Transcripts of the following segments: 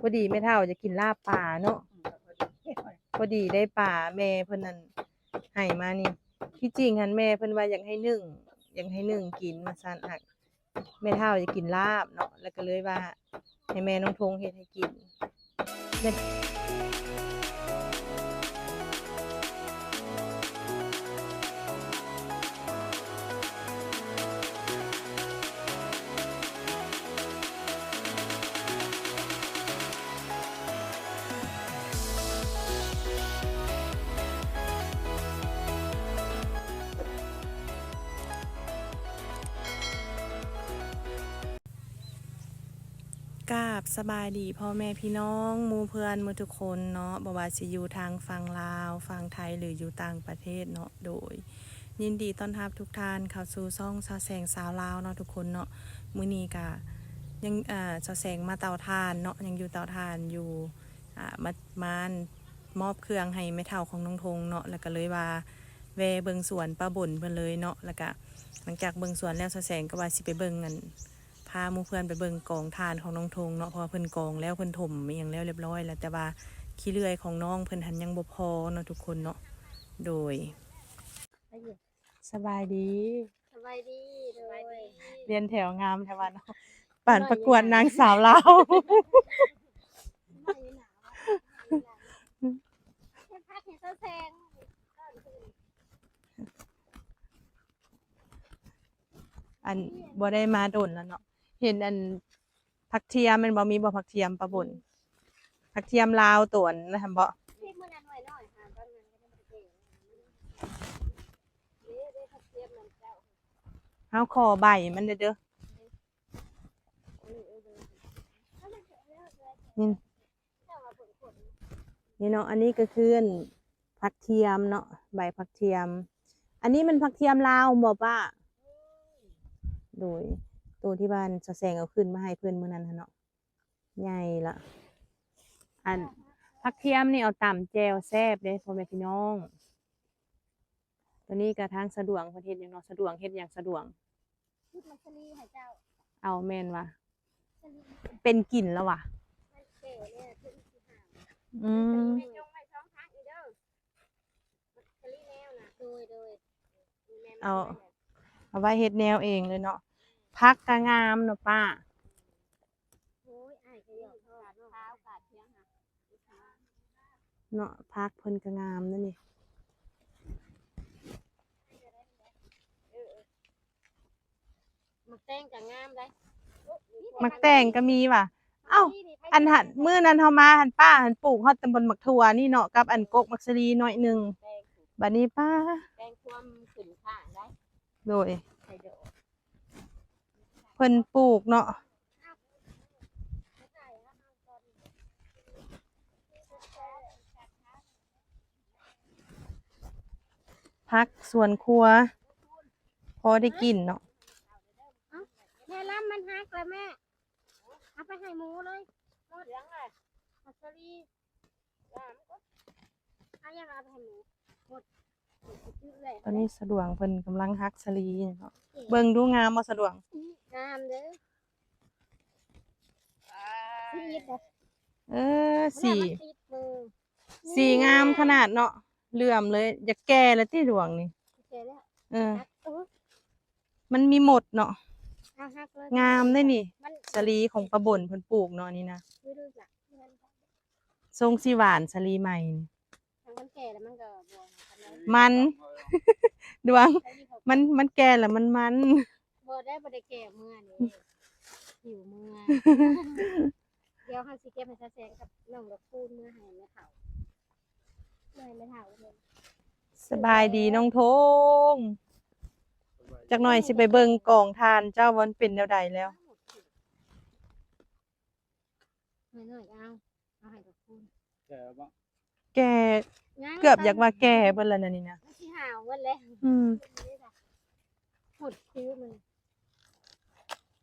พอดีแม่เท่าจะกินลาบป่าเนาะพอดีได้ป่าแม่เพิ่นนั่นให้มานี่ที่จริงหันแม่เพิ่นว่าอยากให้นึ่งอยากให้นึ่งกินมาซั่นหักแม่เท่าจะกินลาบเนาะแล้วก็เลยว่าให้แม่น้องทงเฮ็ดให้กิน กาบสบายดีพ่อแม่พี่น้องมูเพื่อนมู่ทุกคนเนาะบ่ว่าสิอยู่ทางฝั่งลาวฝั่งไทยหรืออยู่ต่างประเทศเนาะโดย ยินดีต้อนรับทุกท่านเข้าสู่ช่องสาแสงสาวลาวเนาะทุกคนเนาะมื้อนี้ก็ยังอ่าสาแสงมาเตาถ่านเนาะยังอยู่เตาถ่านอยู่อ่ามามานมอบเครื่องให้แม่เฒ่าของน้องทงเนาะแล้วก็เลยว่าแวเบิงสวนป้าบ่นเพิ่นเลยเนาะแล้วก็หลังจากเบิงสวนแล้วสาแสงก็ว่าสิไปเบิงกัน พาหมู่เพื่อนไปเบิ่งกองทานของน้องธงเนาะเพราะว่าเพิ่นกองแล้วเพิ่นถมอหย่างแล้วเรียบร้อยแล้วแต่ว่าขี้เลื่อยของน้องเพิ่นหันยังบ่พอเนาะทุกคนเนาะโดยสบายดีสบายดีโดยเรียนแถวงามแถวบ้านเนาะป่านประกวดนางสาวลาวไม่หนาวแค่พักเห็นเสื้อแซงอันบ่ได้มาโดนแล้วเนาะ เห็นอันผักเทียมมันบ่มีบ่ผักเทียมปะบนผักเทียมลาวตวนนะครับบ่ที่มื่อนั้นหน่อยหน่อยค่ะตอนนั้นก็ได้มาเก่งเด้ได้พักเทียมนั่นเจ้าเฮาขอใบมันเด้อเด้อเออเออเออเอาเลยอะเอาเนี่เนี่เนาะอันนี้ก็คืออันผักเทียมเนาะใบผักเทียม อันนี้มันผักเทียมลาวบ่ป้าโดย ตัวที่บ้านสะแสงเอาขึ้นมาให้เพื่อนมื้อนั้นหั่นเนาะใหญ่ละอันผักเทียมนี่เอาต่ำแจวแซ่บเด้พ่อแม่พี่น้อง ตัวนี้ก็ทางสะดวกประเทศอย่างเนาะสะดวกเฮ็ดอย่างสะดวกคิดมาสลีให้เจ้าเอาแม่นว่ะสลีเป็นกลิ่นแล้วว่ะ มันเก๋เนี่ยขึ้นที่หางอืมไม่จงไม่ช่องทางอีเด้อสลีแนวน่ะโดยโดยมีแม่มาเอาด้วยเนี่ยเอาไว้เฮ็ดแนวเองเลยเนาะ พักก็งามเนาะป้าโอ้ยอ้ายก็อยากทอดเท้ากาดเที่ยงค่ะเนาะพักเพิ่นก็งามนั่นนี่มักแต่งกับงามได้มักแต่งก็มีว่ะ เอ้า อันหันมื้อนั้นเฮามาหันป้าหันปลูกฮอดตำบลมักถั่วนี่เนาะกับอันกกมักสลีหน่อยหนึงแต่งบัดนี้ป้าแต่งความขึ้นข้างได้โดยใส่ เพิ่นปลูกเนาะพักสวนครัว พอได้กินเนาะแม่ล้ำมันหักแล้วแม่เอาไปให้หมูเลยหมดยังไงมัสลีล้ำก็เอายังเอาไปให้หมูหมด ตอนนี้สะดวกเพิ่นกำลังฮักสลีเนาะเบิ่งดูงามบ่สะดวกงามเด้อสีดแบบเออสีมันติดมือสีงามขนาดเนาะเหลื่อมเลยอยากแก่แล้วที่ดวงนี่เสร็จแล้วเออหักเออ มันมีหมดเนาะเอาหักเลยงามได้นี่มันสลีของประบ่นเพิ่นปลูกเนาะนี่นะไม่รู้จักมันทรงสีหวานสลีใหม่นี่ทางมันแก่แล้วมันก็บว มกันเลยมัน ดวงไอ้นี่เขามันมันแก่แล้วมันมันบ่ได้บ่ได้แก่เมื่อนี่หิวเมื่อเดี๋ยวเฮาสิเก็บให้ซะแซงกับน้องดอกคูณเมื่อให้แม่เฒ่าเมื่อให้แม่เฒ่าเลยสบายดีน้องทงจักหน่อยสิไปเบิ่งกองทานเจ้าวันเป็นแนวใดแล้ว หน่อยๆเอาเอาให้ดอกคูณแก่บ่แก่ เกือบอยากว่าแก่เบิ่แล้วนะนี่นะมันสิหาวหมดแล้วอืมหมดคิ้วมัน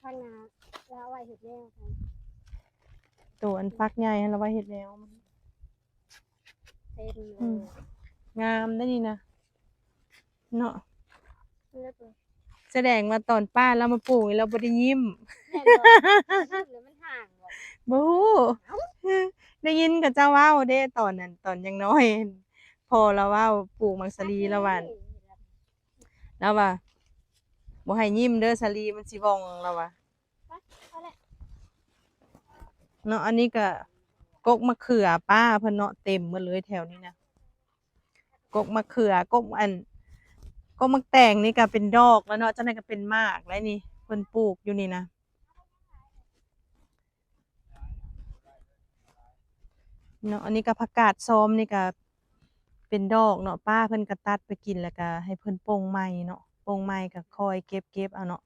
ข้างหน้าแล้วเอาไว้เฮ็ดแนวกันตัวอันฟักใหญ่หั่นเราไว้เฮ็ดแล้วเต็มเลอืมยงามได้นี่นะเนาะเลือกเลยแสดงว่าตอนป้าเรามาปลูกนี่เราบ่ได้ยิ้ม แน่นอนหรือมันห่าง บ่ฮู้ได้ยินกับเจ้าเว้าเด้ตอนนั้นตอนยังน้อยพอเราเว้าปลูกมังสลีแล้วว่าแล้วว่าบ่ให้ยิ้มเด้อสลีมันสิว่องแล้วว่าเอาแหละเนาะอันนี้ก็กกมะเขือป้าเพิ่นเนาะเต็มหมดเลยแถวนี้นะกกมะเขือกกอันกกมะแตงนี่ก็เป็นดอกแล้วเนาะจังได๋ก็เป็นมากแล้วนี่เพิ่นปลูกอยู่นี่นะ เนาะอันนี้ก็ผักกาดซ้อมนี่ก็เป็นดอกเนาะป้าเพิ่นก็ตัดไปกินแล้วก็ให้เพิ่นโป่งใหม่เนาะโป่งใหม่ก็คอยเก็บเก็บเอาเนาะ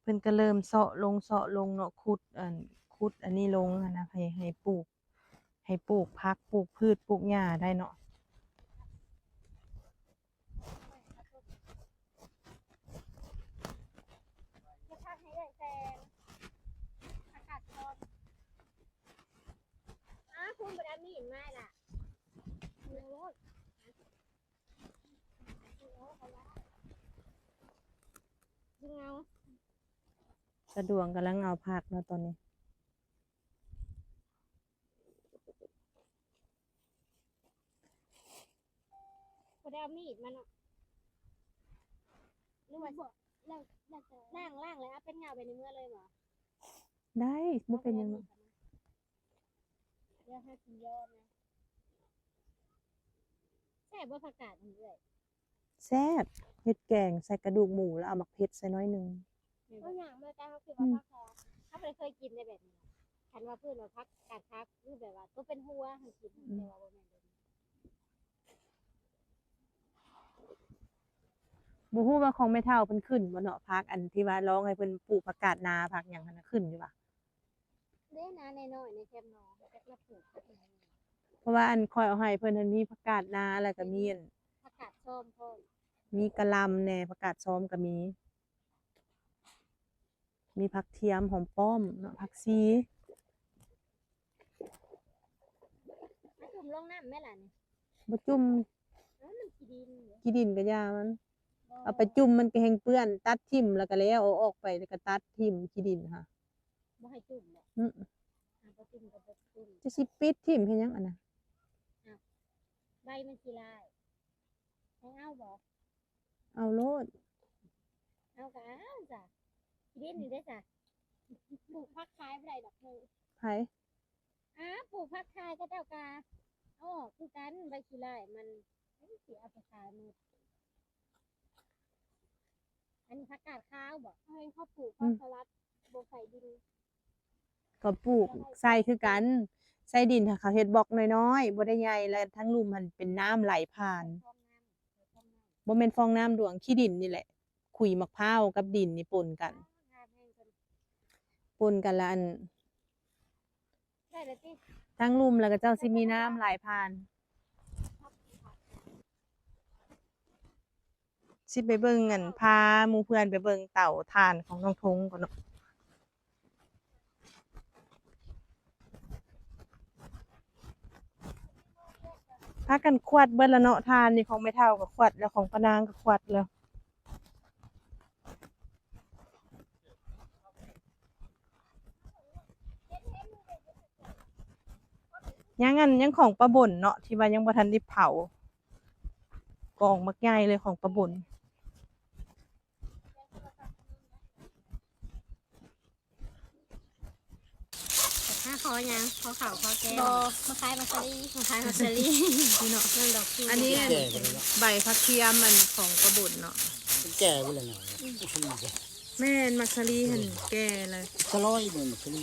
เพิ่นก็เริ่มเซาะลงเซาะลงเนาะขุดอันขุดอันนี้ลงนะให้ให้ปลูก ให้ปลูกพักปลูกพืชปลูกหญ้าได้เนาะพักให้ได้แซงอากาศร้อนอ้าคุณบ่ได้มีดไม้ล่ะเนื้อรถยิ งเอาสะดวกกำลังเอาผักเนาะตอนนี้บ่ได้เอามีดมันเนาะหรือว่าล่างล่างล่างเลยเอาเป็นเงาไปในเมื่อเลยเหรอได้บ่เป็นหยังเนาะเดี๋ยวให้กินยอดนะแซ่บว่าผักกาดมันเลย แซ่บเฮ็ดแกงใส่กระดูกหมูแล้วเอามักเผ็ดใส่น้อยหนึงตัวอย่างเมื่อกี้เขาคือว่าผักคอถ้าไปเคยกินในแบบนี้คันว่าเพื่อนว่าพักกาดพักคือแบบว่าตัวเป็นหัวหันกินแต่ว่าบ่แม่นแบบนี้บ่ฮู้ว่าของแม่เฒ่าเพิ่นขึ้นบ่เนาะผักอันที่ว่าร้องให้เพิ่นปลูกผักกาดนาผักหยังหั่นน่ะขึ้นอยู่ว่ะเด้นะในน้อยในแคมป์น้องแต่ละปลูกผักอีกอย่างเพราะว่าอันคอยเอาให้เพิ่นมันมีผักกาดนาแล้วก็มีอันผั กกาดส้มพ่อมีกะหล่ำแหน่ผักกาดซ้อมก็มี มีผักเทียมหอมป้อมเนาะผักชีมาจุ่มลงน้ำแม่ล่ะนี่บ่จุ่มเออมันขี้ดินเหรอขี้ดินก็ยามันบ่เอาไปจุ่มมันก็แห้งเปื้อน ตัดทิ่มแล้วก็แล้วเอาออกไปแล้วก็ตัดทิ่มขี้ดินค่ะบ่ให้จุ่มบ่อืออ่าบ่จุ่มก็บ่จุ่มจะสิปิดทิ่มเฮ็ดหยังอันน่ะใบมันสิลาย ให้เอาบ่เอาโลดเอาก็เอาจ้ะขี้ดินนี่ได้อจ้ะปลูกผักขายบ่ได้ดอกเธอไผอ้าปลูกผักขายก็เจ้ากาอ๋อคือกันใบสิลายมันมันสิเอาไปขายหมดอันนี้ผักกาดขาวบ่เฮ้ยเขาปลูกผักสลัดบ่ใส่ดินก็ปลูกใส่คือกันใส่ดินถ้าเขาเฮ็ดบล็อกน้อยๆบ่ได้ใหญ่แล้วทั้งลุ่มมันเป็นน้ำไหลผ่าน พ บ่แม่นฟองน้ำดวงขี้ดินนี่แหละขุยมะพร้าวกับดินนี่ปนกันงานแห้งจนปนกันแล้วอันได้เลยติทั้งลุ่มแล้วก็เจ้าสิมีน้ำไหลผ่านสิไปเบิ่งอันพาหมู่เพื่อนไปเบิ่งเต่าถ่านของน้องทงก่อนเนาะ พากันควัดเบิดแล้วเนาะทานนี่ของไม่เท่ากับควัดแล้วของปนางกับควัดแล้วยังอันยังของปลาบ่นเนาะที่ว่ายังบ่ทันได้เผากองมักใหญ่เลยของปลาบ่น ห้าคอยังคอเข่าคอแก้วมาขายมาซารีมาขายมาซารีนี่เนาะนั่นดอกคูณอันนี้แก่กันแล้วใบพักเทียมมันของปลาบ่นเนาะแก่ไปแล้วหน่อยสลีแก่แม่นมักซารีหันแก่เลยสลอยเลยสลี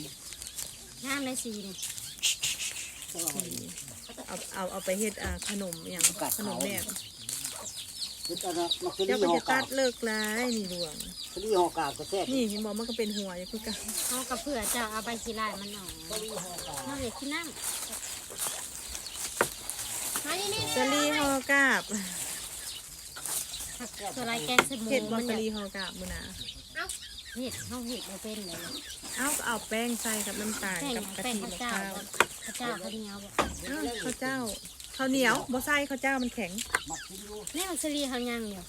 งามเลยสีนี่สลอยเอาเอาเอาไปเฮ็ดอ่าขนมอย่างขนมแม่ คือตอนนั้นมักสลีเจ้าก็ห่อจะกาตับดเลิกลายนี่ดวงสลีห่อกาบก็แซ่บนี่เห็นบอกมันก็เป็นหัวอยู่คือกันเอากับเผื่อจะเอาใบสีลายมันออกสลีห่อกาบน้ำเหล็กที่น้ำมานี่นี่ซารีฮอกาบสไลด์แกงสมูเฮ็ดบ่มันซาอยากรีฮอกาบมื้อน่ะเห็ดเขาเห็ดมาเป็นเลยเอาก็เอาแป้งใส่กับน้ำตาลแป้งกับกะแป้งทิข้าวมะพเจ้าร้าวข้าวเจ้าข้าวเหนียวบอกอ้าวข้าวเจ้า ข้าวเหนียวบ่ใส่ข้าวเจ้ามันแข็งมักสลีนี่มันสลีเขายังเดียว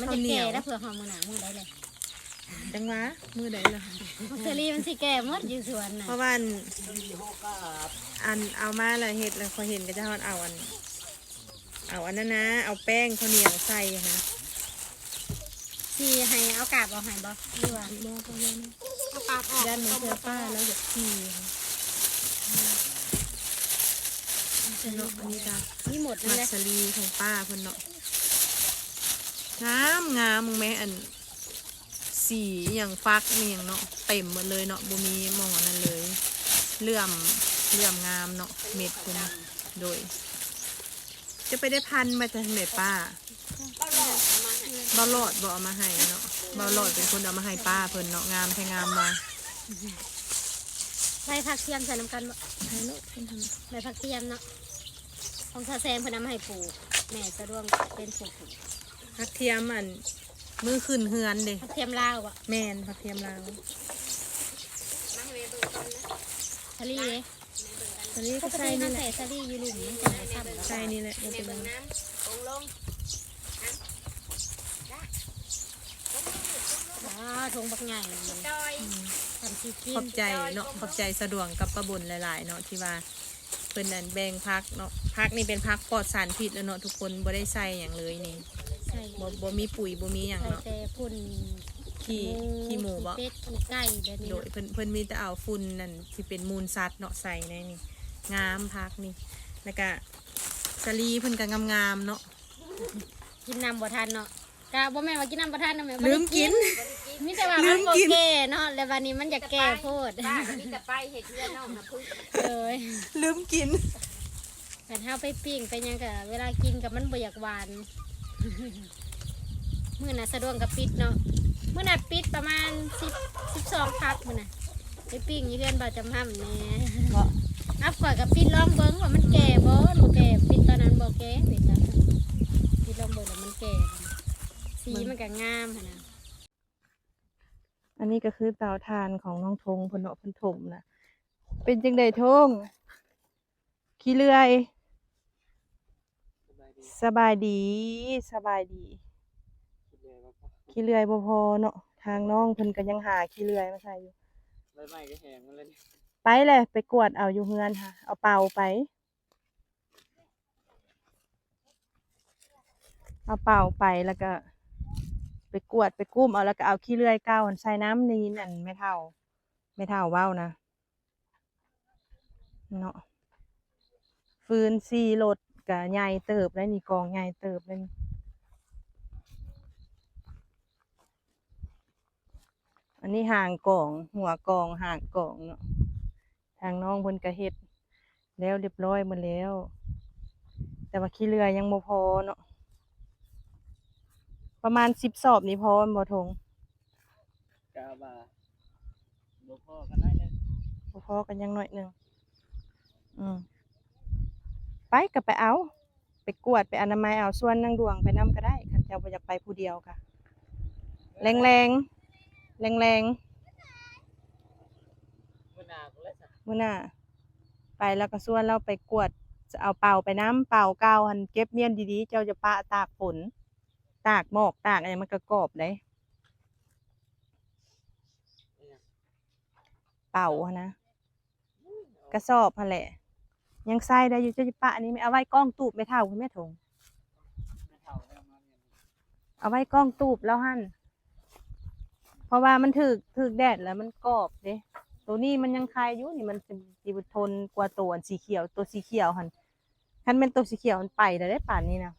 มันข้าจะวเหนีแก่ยวแล้วเผื่อหอมมือหนามือได้เลยจังหวะมือใดล่ะมักสลีมันสิแก่หมดอยู่สวนน่ะเพราะว่าอันห่อกาบอันเอามาแล้วเฮ็ดแล้วพอเห็นก็จะฮอดเอาอัน เอาอันนั้นนะ เอาแป้งข้าวเหนียวใส่นะสิให้เอากาบเอาให้บ่หรือว่าบ่ก็ยันเอากาบออกยันเหมือนเสื้อป้าแล้วอยากขี่ เนาะอันนี้จ้ะมีหมดนั่มันแหละสลีของป้าเพิ่นเนาะงามงามมึงแม่อัน สีอย่างฟักนี่อย่างเนาะเต็มหมดเลยเนาะบ่มีหมองอันนั้นเลยเหลื่อมเหลื่อมงามเนาะเม็ดเพิ่นโดย จะไปได้พันมาจากไหนป้าเบาหลอดบ่เอามาให้เนาะเบาหลอดเป็นคนเอามาให้ป้าเพิ่นเนาะงามแท้งามมาใส่ผักเทียมใส่น้ำกันบ่ให้ลูกเพิ่นทำใบผักเทียมเนาะ ของซาแซมเพิ่นนำมาให้ปลูกแม่สะดวกเป็นปลูกปลูกผักเทียมอันมือขึ้นเฮือนเด้ผักเทียมลาวบ่แม่นผักเทียมลาวสลีเด้ตอนนี้ปก็กใส่ตินี่เขาแหละใส่สลีอยู่หลุมมันจะบ่ซ้ำใส่นี่แหละบ่เป็นไรอ๋อทงบักใหญ่ทำซีกินขอบใจเนาะขอบใจสะดวกกับประบุญหลาย ๆ เนาะที่ว่า เพิ่นนั่นแบ่งพักเนาะพักนี่เป็นพักปลอดสารพิษแล้วเนาะทุกคนบ่ได้ใส่หยังเลยนี่ใส่บ่บ่มีปุ๋ยบ่มีหยังใส่เนาะแต่พุ่นขี้ขี้หมูบ่เป็ดขี้ไก่แบบนี้โดยเพิ่นเพิ่นมีแต่เอาฝุ่นนั่นที่เป็นมูลสัตว์เนาะใส่ในนี่งามพักนี่แล้วก็สลีเพิ่นก็งามๆเนาะกินน้ำบ่ทันเนาะกะบ่แม่นว่ากินน้ำบ่ทันนะแม่บ่ลืได้มกิน มีแต่ว่าลืมันมบ่กิน แก่เนาะแล้ววันนี้มันจะแก่โพดป้าก็มีแต่ไปเห็ดเพื่อนน้องนะพึ่งเลยลืมกิน แต่ถ้าไปปิ้งไปหยังก็เวลากินกับมันบ่อยากหวานมื้อน่ะสะดวกกับปิดเนาะมื้อน่ะปิดประมาณ10 12พักมื้อน่ะไปปิ้งอยู่เรือนบ่จำห้ำแน่เนาะอัพก่อนกับปิดลองเบิ้งว่ามันแก่บ่บ่แก่ปิดตอนนั้นบ่แก่ปิดตอนนั้นปิดลองเบิ้งแล้วมันแก่สีมันก็งามหั่นน่ะ อันนี้ก็คือเตาถ่านของน้องทงพนเนาะพนถมนะเป็นจังไดทงขี้เลื่อยสบายดีสบายดีขี้เลื่อยบ่พอเนาะทางน้องเพิ่นก็ยังหาขี้เลื่อยมาใส่อยู่ใบไม้ก็แห้งมันเลยไปเลยไปกวดเอาอยู่เฮือนค่ะ เอาเป่าไป เอาเป่าไปแล้วก็ ไปกวดไปกุ้มเอาแล้วก็เอาขี้เลื่อยเก้าหันใส่น้ำนี่นั่นไม่เท่า ไม่เท่าเว้านะเนาะฟืนซีรถกับใหญ่เติบแล้วนี่กองใหญ่เติบเลยอันนี้ห่างกอง หัวกองห่างกองเนาะทางน้องเพิ่นก็เฮ็ดแล้วเรียบร้อยหมดแล้ว แต่ว่าขี้เรือยังบ่พอเนาะ ประมาณสิบสอบนี่พอบ่ทงกาบาบ่พอกันได้เลยบ่พอกันยังหน่อยหนึ่งอืมไปก็ไปเอา ไปกวดไปอนามัยเอาส่วนนางดวงไปนํก็ได้คันเจ้าบ่อยากไปผู้เดียวค่ะแรงแรงแรงแรงมื้อหน้าก็เลยจ้ะๆมื้อหน้าไปแล้วก็ส่วนเราไปกวดจะเอาเป่าไปน้ำเป่าเก่าหันเก็บเมียนดีๆ เจ้าจะปะตากฝน ตากหมอกตากอะไรมันก็กรอบเลยเป่าหั้นะกระสอบหั่นแหละ ยังใส่ได้อยู่เจ้าจะปะอันนี้ไม่เอาไว้กล้องตูบไม่เท่าคุณแม่ถงเอาไว้กล้องตูบแล้วหั่นเพราะว่ามันถึกถึกแดดแล้วมันกรอบเด้ตัวนี้มันยังคายอยู่นี่มันจะจีบทนกว่าตัวอันสีเขียวตัวสีเขียวหันคันเป็นตัวสีเขียวมันไปแล้วได้ป่านนี้นะ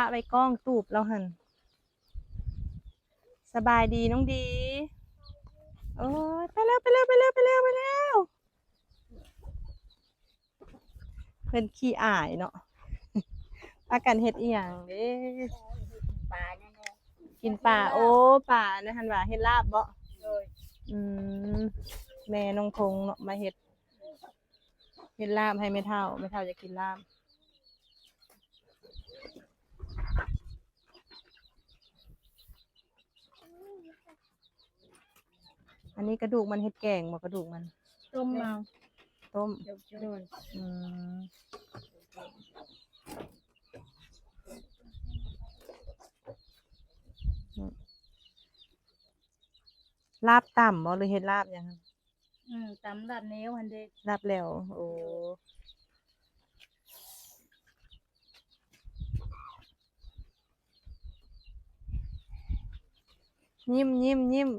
ะไว้กล้องตูบแล้วหันสบายดีน้องดี โอ้ยไปแล้วไปแล้วไปแล้วไปแล้วไปแล้วเพิ่นขี้อายเนาะอากันเฮ็ดอีหยังเด้ปลาเนี่ยเนาะกินป่าโอ้ป่านะฮันว่าเฮ็ดลาบบ่เลยอืมแม่น้องทงเนาะมาเฮ็ดเฮ็ดลาบให้แม่เฒ่าแม่เฒ่าจะกินลาบ อันนี้กระดูกมันเฮ็ดแกงบ่กระดูกมัน ต้มเอาต้ม โดยอืมลาบต่ำบ่หรือเฮ็ดลาบหยังอืมตำดัดเนี้วหันเด็กลาบแล้ว โอ้ยิ้มยิ้มยิ้ม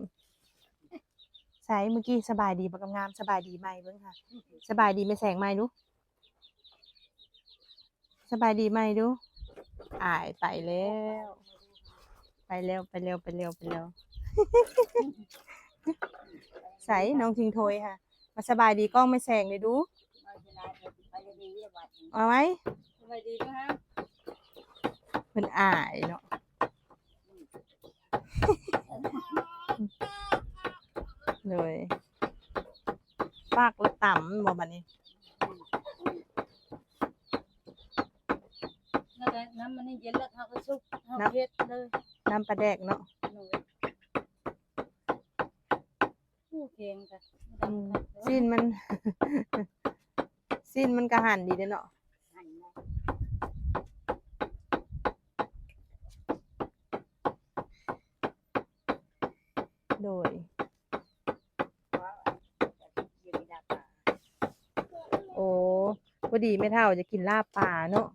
ใส่เมื่อกี้สบายดีบ่กำงามสบายดีไหมเบิ่งค่ะ สบายดีไหม่แสงไหมดูสบายดีไหมดูอายไปแล้ว ไปแล้วไปแล้วไปแล้วไปแล้วใส่น้องทิงโทยค่ะ มาสบายดีกล้องไม่แสงเลยดูไปเลยดีๆบัดนี้เอาไว้สบายดีป่ะฮะเพิ่นอายเนาะ เลยปากละต่ำบ่บัดนี้นั่นแหละน้ำมันนี่เย็นแล้วเขาก็ซุปเขาเฮ็ดเลยน้ำปลาแดกเนาะหนูผู้เก่งค่ะอืมสิ้นมัน สิ้นมันกระหันดีเด้อเนาะ หันมา โดย ว่าเย็นดาป่า โอ้พอ ดีแม่เฒ่าจะกินลาบป่าเนาะ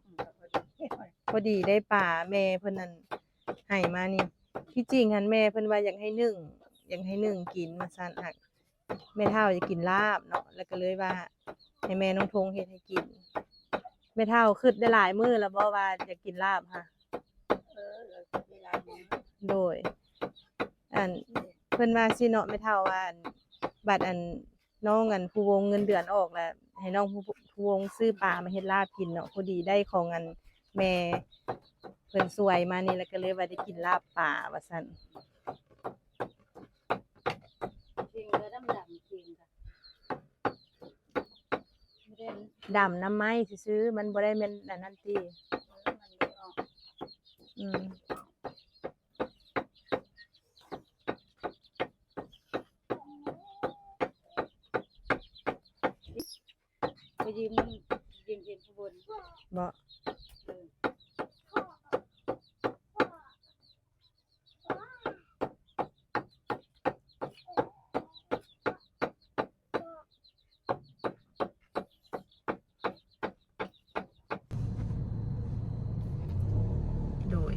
พอดีได้ป่าแม่เพิ่นนั่นให้มานี่ที่จริงหันแม่เพิ่นว่าอยากให้นึ่งอยากให้นึ่งกินมาซั่นหักแม่เฒ่าจะกินลาบเนาะแล้วก็เลยว่าให้แม่น้องทงเฮ็ดให้กินแม่เฒ่าคิดได้หลายมื้อแล้วบ่ว่าอยากกินลาบค่ะเออเราเวลานี้โดย อันเพิ่นว่าสิเนาะแม่เฒ่าว่าอันบัดอันน้องอันผู้วงเงินเดือนออกแล้ว ให้น้องผู้ผู้วงซื้อปลามาเฮ็ดลาบกินเนาะพอดีได้ของอันแม่เพิ่นสวยมานี่แล้วก็เลยว่าได้กินลาบปลาว่าซั่นเก่งเลยดำดำเก่งค่ะไม่ได้ดำน้ำไม้ซื่อๆมันบ่ได้แม่นอันนั้นติเออมันไม่ออกอืม ไปยืมยืมเห็นข้างบนบ่เออโดย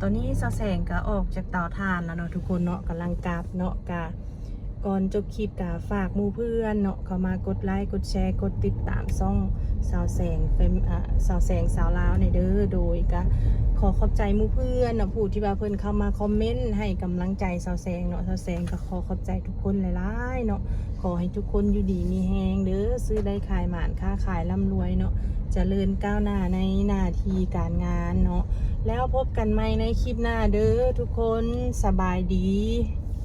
ตอนนี้ซาแสงก็ออกจากเตาถ่านแล้วเนาะทุกคนเนาะกำลังกลับเนาะกะ ก่อนจบคลิปกะฝากมู่เพื่อนเนาะเข้ามากดไลค์กดแชร์กดติดตามช่องสาวแสงเฟมอ่าสาวแสงสาวลาวในเด้อโดยกะขอขอบใจมู่เพื่อนเนาะผู้ที่ว่าเพิ่อนเข้ามาคอมเมนต์ให้กำลังใจสาวแสงเนาะสาวแสงก็ขอขอบใจทุกคนหลายๆเนาะขอให้ทุกคนอยู่ดีมีแฮงเด้อซื้อได้ขายหมานค้าขายร่ำรวยเนาะจเจริญก้าวหน้าในหน้าที่การงานเนาะแล้วพบกันใหม่ในคลิปหน้าเด้อทุกคนสบายดี